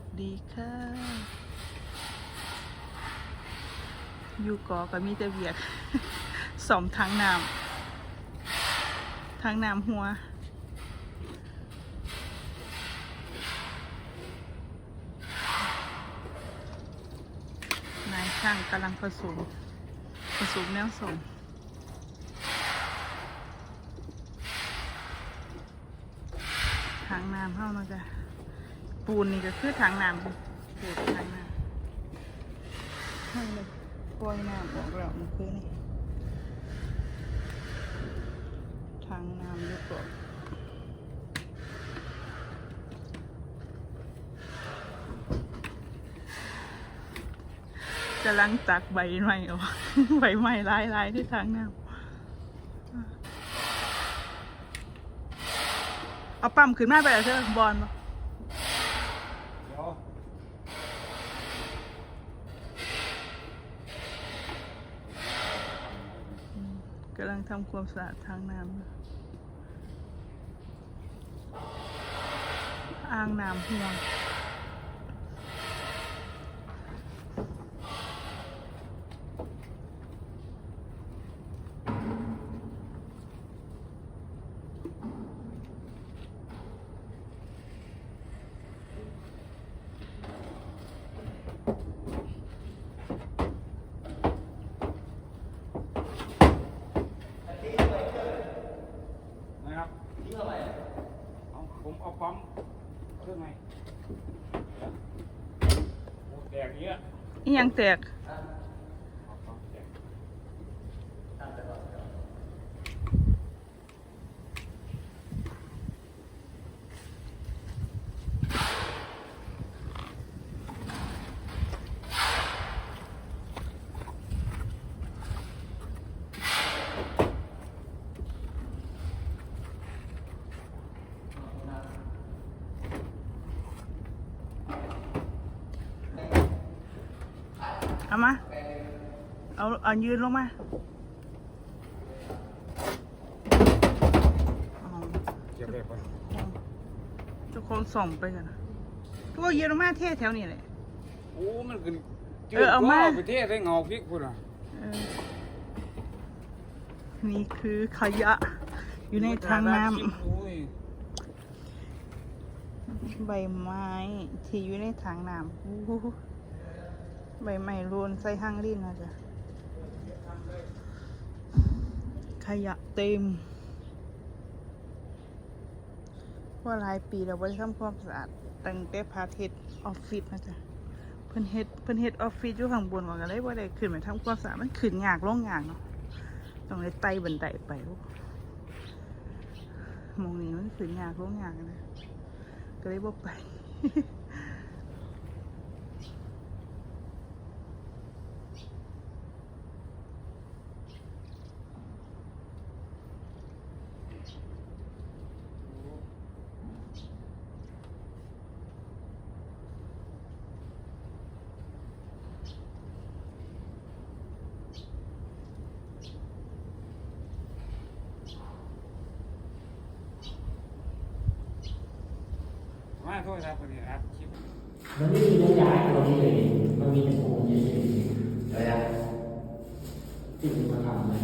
สดีค่ะ อยู่กอก็มีแต่เวียกสอมทางน้ำทางน้ำหัว นายช่างกำลังผสมผสมแนวส่งทางน้ำเข้ามาจ้ะ ปูนนี่ก็คือทางน้ำเกิดทางน้ำให้เลยปล่อยน้ำออกแล้วมันคือนี่ทางน้ำยู่ก่อนกำลังตักใบใหม่ออกใบใหม่ลายลายๆที่ทางน้ำเอาปั๊มขึ้นมาไปแล้วเธอบอลบ่เดี๋ยว กำลังทำความสะอาดทางน้ำอ่างน้ำห่วง นะครับนี่เท่าไหร่เอา ผมเอาปั๊มเครื่องไงแดกเยอะอีหยังแตก เอาปั๊มแดก เอามา เอาเอายืนลงมาเอาเก็บเลยก่อนเจ้าของส่องไปกันนะทุกคนยืนลงมาเท่แถวนี้แหละ โอ้มันขึ้นเออเอามาไปเทศได้เงาพริกพุ่นอะเออนี่คือขยะ อยู่ในทางน้โอ้ยำใบไม้ที่อยู่ในทางน้ำ อู้หูใบไม้โรนใส่ห้างลิ้นนะจ๊ะขยะเต็มว่าหลายปีเราไ่ได้ทำความสะอาดตั้งแต่พาเทศออฟฟิศนะจ๊ะเพิ่นเฮ็ดเพิ่นเฮ็ดออฟฟิศอยู่ข้างบนก่อนก็เลยว่าได้ขึ้นไปทำความสะอาดมันขึ้นยากลงยากเนาะต้องได้ไต่บันไดไปลูกมองนี้มันขึ้นยากลงยากนะก็เลยบ่ไป มาโทษครับคนนี้ครับคลิปมันไม่มีน้ำยายตัวนี้เลยมันมีแต่ผมเฉยๆระยะที่มมาทำเลย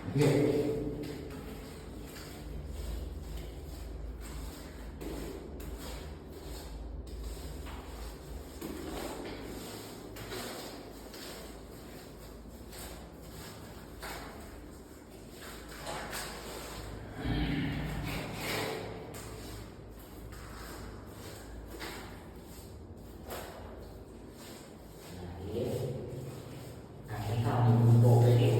โอเค อาจจะทำโตไปเอง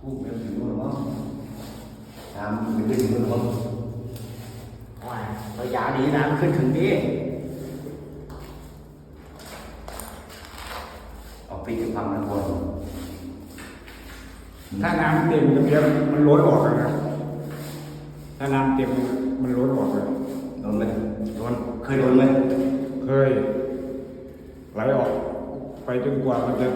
ผู้เป็นสิ่งที่ว่าตาม เป็นเรื่องที่ว่าว่าระยะนี้น้ำขึ้นถึงนี้ออกปีกพังนะคนถ้าน้ำเต็มตรงเนี้ยมันล้นออกอะครับถ้าน้ำเต็มมันล้นออกเลยโดนไหมโดนเคยโดนไหมเคยไหลออก ไปจนกว่ามันจะ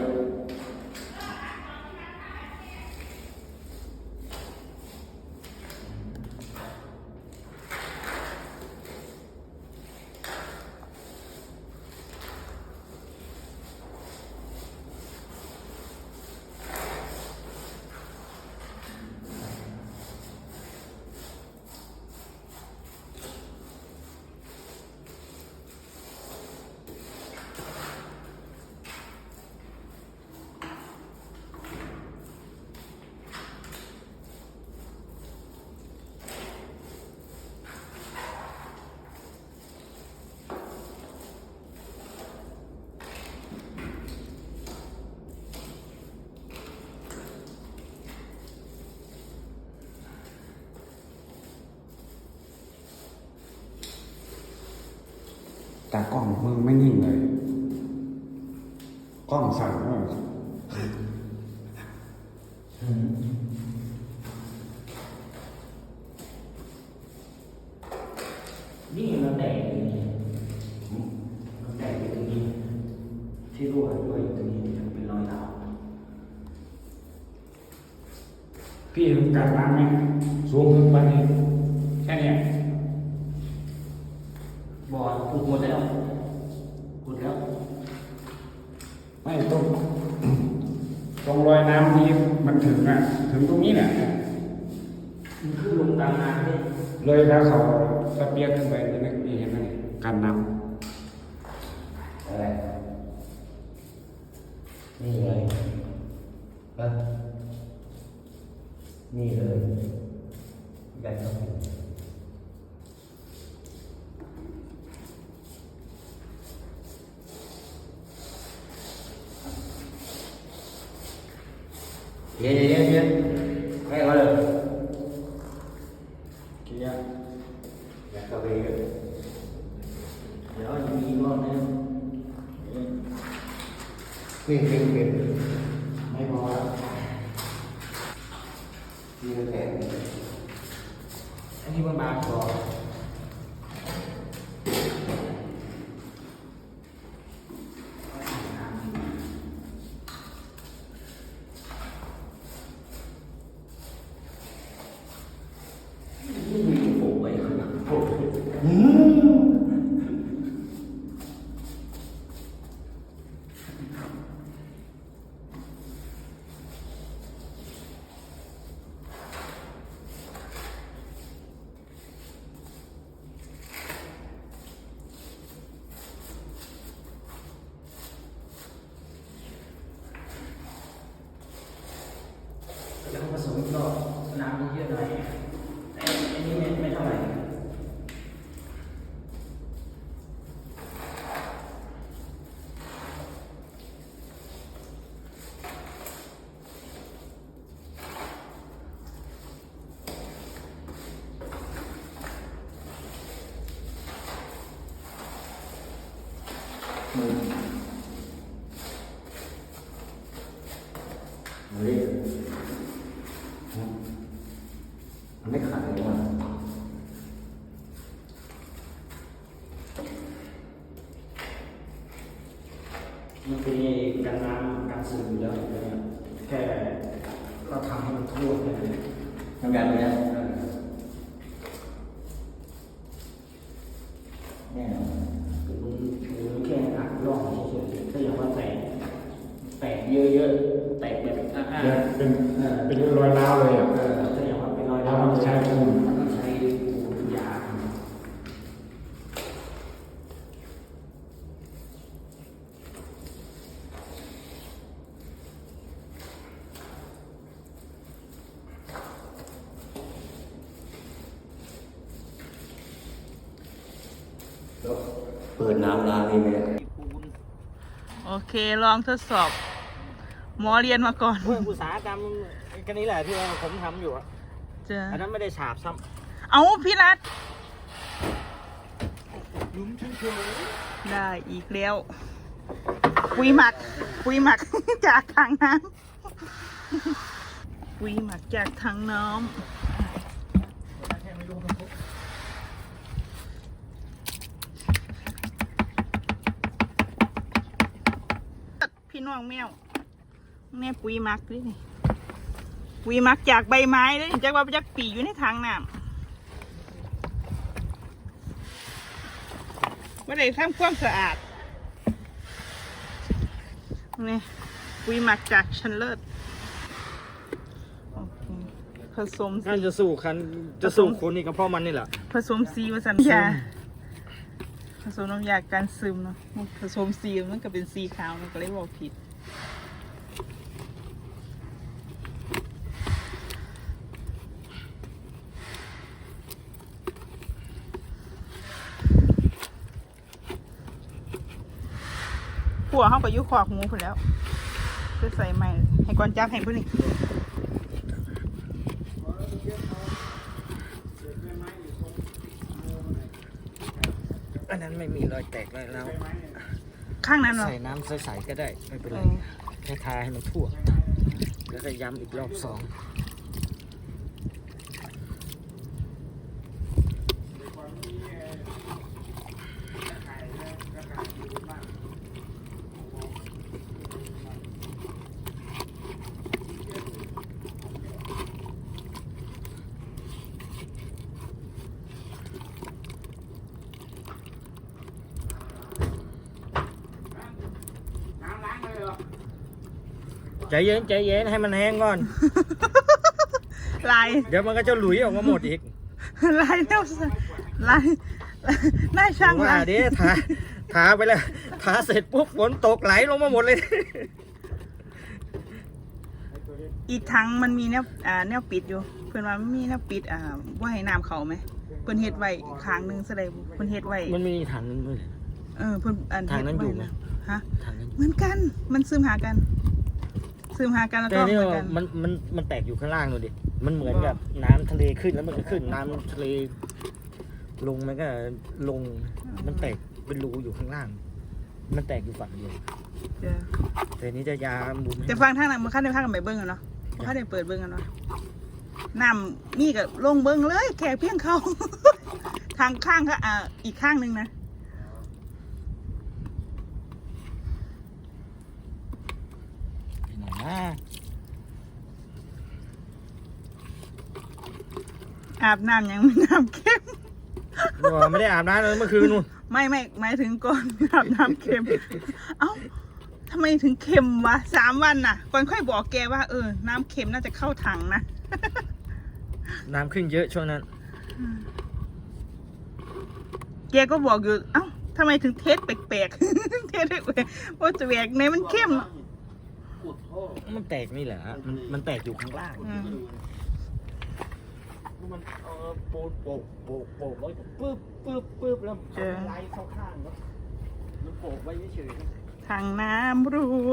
แต่กล้องมึงไม่นิ่งเลย กล้องสั่นมากนี่มันแตกอยู่นี่มันแตกอยู่ตรงนี้ ที่รั่วรั่วอยู่ตรงนี้เป็นรอยร้าวพี่ทำการน้ำไหมสูงขึ้นไปนี่แค่เนี้ ยบอลพูดหมดแล้วพูดแล้ว ไม่ต้องตรงรอยน้ำนี้มันถึงอะ ถึงตรงนี้เนี่ยมันขึ้นลงตามน้ำเลยเลยแล้วเขาสเปียร์ขึ้นไปนี่นะนี่เห็นไหมกันน้อะไรนี่เลยเออนี่เลยแบบนี้ เย็นเย็นเย็นไม่เอาเลยำเกียร์ อยากกลับไปเดี๋ยวจะมีรอบนึงเปลี่ยนเปลี่ยนเปลี่ยนไม่พอแล้วมีแผนอันนี้มันบางกว่านี่มีโผล่ไว้ข้างหลังโผล่ อืม แล้วผสมอีกรอบน้ำเยอะหน่อยไอ้อันนี้ไม่ไม่เท่าไหร่ มือเฮ้ยมันไม่ขาดเลยว่ะมันเป็นการน้ำการซึมอยู่ แค่ก็ทำให้มันทั่วไปทำงานตรงนี้แน่นอนคือมันคือมันแค่อัดร่องเฉยๆถ้าอย่างว่าแตกแตกเยอะๆแตกแบบอะ เนี่ย ๆ เป็นเป็นรอยร้าวเลยอะ เออถ้าอย่างว่าเป็นรอย เรา ร้าว ต้องใช้ปูน มันต้องใช้ปูนยา เปิดน้ำล้างนี่ไหมโอเคลองทดสอบ หมอเรียนมาก่อน เพื่ออุตสาหกรรมกันนี้แหละที่ว่าผมทำอยู่อะจออันนั้นไม่ได้ฉาบซ้เอาพี่รัฐำลุ้มเฉยได้อีกแล้ว ปุยหมัก ปุยหมัก จากทางน้ำปุยหมักจากทางน้ำพี่ น้องแมวแม่ปุ๋ยหมักดินี่ปุ๋ยหมักจากใบไม้เลยจักว่าจากปีอยู่ในทางน้ำว่าได้ทำความสะอาดนี่ปุ๋ยหมักจากชันเลิศโอเคผสมน่าสีจะสู้คันจะสู้คนนี่ก็เพราะมันนี่แหละผสมสีผสมยา ผสมน้ำยาการซึมเนาะผสมสีมันก็เป็นสีขาวมันก็เลยบอกผิดหัวเขาก็ยุขวากหมูพุ่นแล้วจะใส่ใหม่ให้ก่อนจับให้พุ่นนี่อันนั้น ไม่มีรอยแตกเลยแล้ว ข้างนั้นเหรอ ใส่น้ำใสๆก็ได้ไม่เป็นเอไรอแค่ทาให้มันทั่ว แล้วก็ย้ำอีกรอบสอง น้ำล้างเลยเหรอ ใจเย็นใจเย็นให้มันแห้งก่อน ลายเดี๋ยวมันก็จะหลุยออกมาหมดอีกลายแนวลายลายช่างว่าลายเดี๋ยวทาทาไปแล้วทาเสร็จปุ๊บฝนตกไหลลงมาหมดเลย อีกทั้งมันมีแนวอ่าแนวปิดอยู่ เพื่อนว่ามันมีแนวปิดอ่าว่าให้น้ำเขาไหมเพื่อนเฮ็ดไว้ข้างหนึงแสดงเพื่อนเฮ็ดไว้มันมีถังนึงด้วยเออเพื่อนอันทางนั้นอยู่เฮ็ดไหมไว้ฮะถังนั้นเหมือนกัน มันซึมหากัน ซึมหากันแล้วแต่ก็นี่เหมือนกัน มันมันมันแตกอยู่ข้างล่างดูดิ มันเหมือนกับน้ำทะเลขึ้นแล้วมันก็ขึ้นน้ำทะเล ลงมันก็ลง มันแตกเป็นรูอยู่ข้างล่าง มันแตกอยู่ฝั่งเดียวเดี๋ยวแต่นี้จะยาบุมให้แต่ฟังทางนั้นมันคันได้พากันไปเบิ้งกันเนาะมันคันได้เปิดเบิ้งกันเนาะน้ำนี่ก็ลงเบิ้งเลย แค่เพียงเขา ทางข้างก็อ่าอีกข้างหนึงนะ ไปไหนนะ อาบน้ำยังไม่น้ำเข้มบอกไม่ได้อาบน้ำเลยเมื่อคืนนู่นไม่ไม่หมายถึงก่อน อาบน้ำเค็ม เอ้าทำไมถึงเค็มวะสามวันน่ะก่อนค่อยบอกแกว่าเออ น้ำเค็มน่าจะเข้าถังนะ น้ำขึ้นเยอะช่วงนั้น แกก็บอกอยู่ เอ้าทำไมถึงเทสแปลกๆ เทสแปลกๆว่าจะแหวกในมันเข้ม มันแตกนี่แหละ มันมันแตกอยู่ข้างล่าง อืม มันเออโปะโปะโปะโปะไว้ปึ๊บปึ๊บปึ๊บแล้วเจอไหลเข้าข้างแล้วมันโปะไว้เฉยๆทางน้ำรั่ว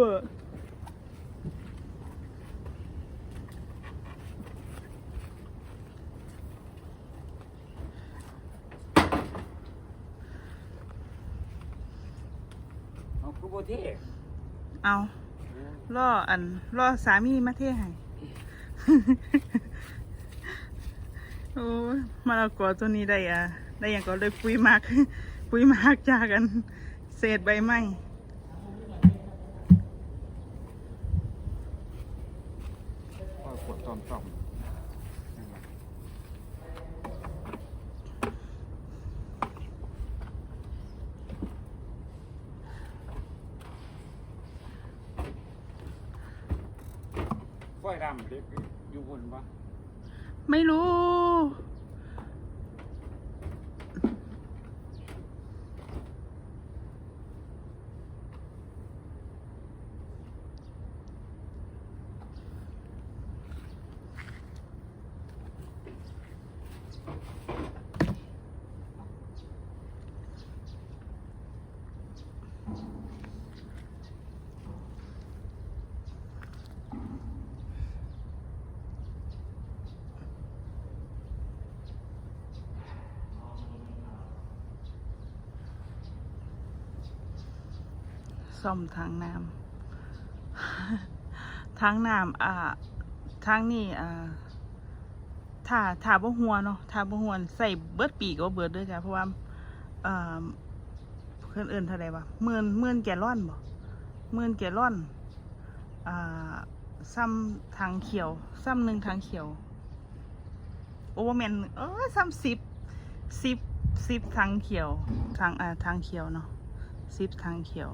เอาคุโบเท่เอาล่ออันล่อสามีมาเทศให้ โอ้ยมาละกอตัวนี้ได้อะได้อย่างก็เลยปุ๋ยหมาก ปุ๋ยหมากจากกัน เศษใบไม้ก็ขวดตอมตอมฝ้อยดำเด็กอยู่บนปะไม่รู้ ซ่อมทางน้ำทางน้ำอ่าทางนี้อ่าถ้าถ้าบ่หัวเนาะถ้าบ่หัวใส่เบิดปีก็เบิดด้อจ้ะเพราะว่าอ่า เพิ่นเอิ้นเท่าใดวะหมื่นหมื่นแกลลอนบ่หมื่นแกลลอนอ่าซ้ำทางเขียวซ้ำหนึ่งทางเขียวโอ้บ่แมนเออซ้ำสิบสิบสิบทางเขียวทางอ่าทางเขียวเนาะสิบทางเขียว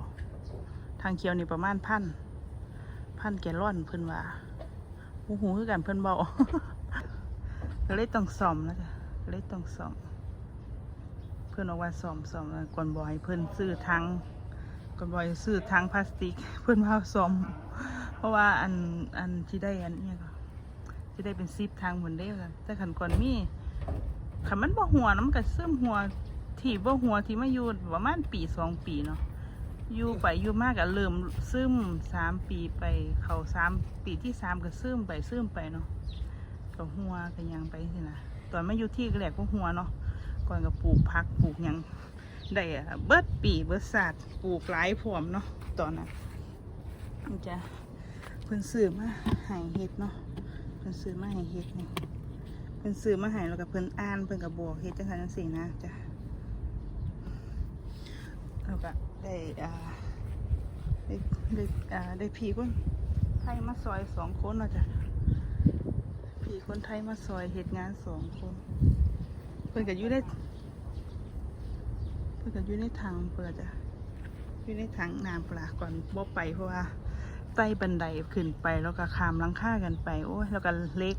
ทางเขียวนี่ประมาณพันพันแกลลอนเพิ่นว่าโอ้โหคือกันเพิ่นเบาก็เลยต้องซ่อมแล้วจ้ะก็เลยต้องซ่อม เพิ่อนบอกว่าซ่อมซ่อมแล้วก่อนบ่ให้เพิ่อนซื้อทางก่อนบ่ให้ซื้อทางพลาสติก เพิ่อนว่าซ่อม เพราะว่าอันอันที่ได้อันเนี้ยก็ที่ได้เป็นซิปทางเหมือนได้กันแต่ขันก่อนมีขันมันบ่หัวน้ำก็ซึมหัวที่บ่หัวที่มาอยู่ประมาณปีสองปีเนาะอยู่ไปอยู่มากก็เริ่มซึมสามปีไปเขาสามปีที่สามก็ซึมไปซึมไปเนาะก็หัวก็หยังไปสินะตอนมาอยู่ที่ก็แหลกก็หัวเนาะ ก่อนก็ปลูกพักปลูกยังได้อะเบิดปีเบิดศาสตร์ปลูกหลายพรมเนาะตอนนั้นมันจะเพิ่นซื้อมาให้เฮ็ดเนาะเพิ่นซื้อมาให้เฮ็ดนี่เพิ่นซื้อมาให้แล้วก็เพิ่นอ่านเพิ่นก็บอกเฮ็ดจังซั่นจังซี่นะจ้ะแล้วก็ได้อ่าได้ได้อ่าได้พี่คนไทยมาซอยสองคนเนาะจ้ะพี่คนไทยมาซอยเหตุงานสองคน พิ่นก็อยู่ในเพิ่นก็อยู่ในถังเปิดจ้ะอยู่ในถังน้ำปลาก่อนบ่ไปเพราะว่าไต่บันไดขึ้นไปแล้วก็ขามลังค่ากันไป โอ้ยแล้วก็เล็ก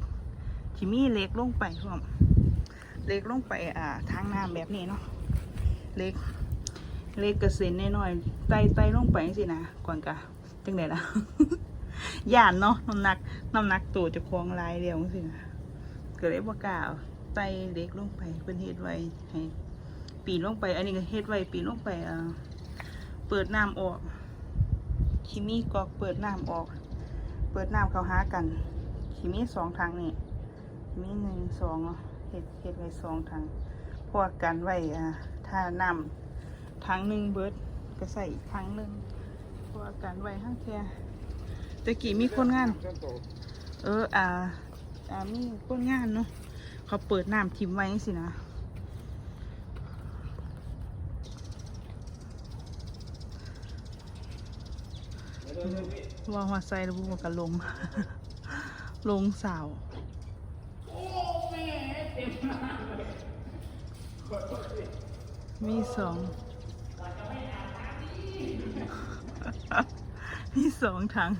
ที่มีเล็กลงไปพร้อมเล็กลงไปอ่าทางน้ำแบบนี้เนาะเล็กเล็กกระเซ็นน้อยๆไต่ไต่ลงไปสินะก่อนกะจังไดล่ะย่านเนาะน้ำหนักน้ำหนักตัวจะคลองลายเดียวสินะก็เลยบ่กล้า ไตเล็กลงไปเป็นเฮ็ดไว้ให้ปีนลงไป อันนี้ก็เฮ็ดไว้ปีนลงไปอ่าเปิดน้ำออกคิมีกอกเปิดน้ำออก เปิดน้ำเข้าหากันคิมีสองทางนี่คิมีหนึ่งสองเนาะเฮ็ดเฮ็ดไว้สองทางพว่ากันไว้อ่าถ้าน้ำทางหนึ่งเบิดก็ใส่อีกทางหนึ่งพราะอาการไว้ห้างเทียตะกี้มีคนงาน เอออ่าอ่ามีคนงานเนาะ เขาเปิดน้ำทิมไว้สินะว่าหัวใส่ระบุมันลง ลงสาวมีสองมีสองถัง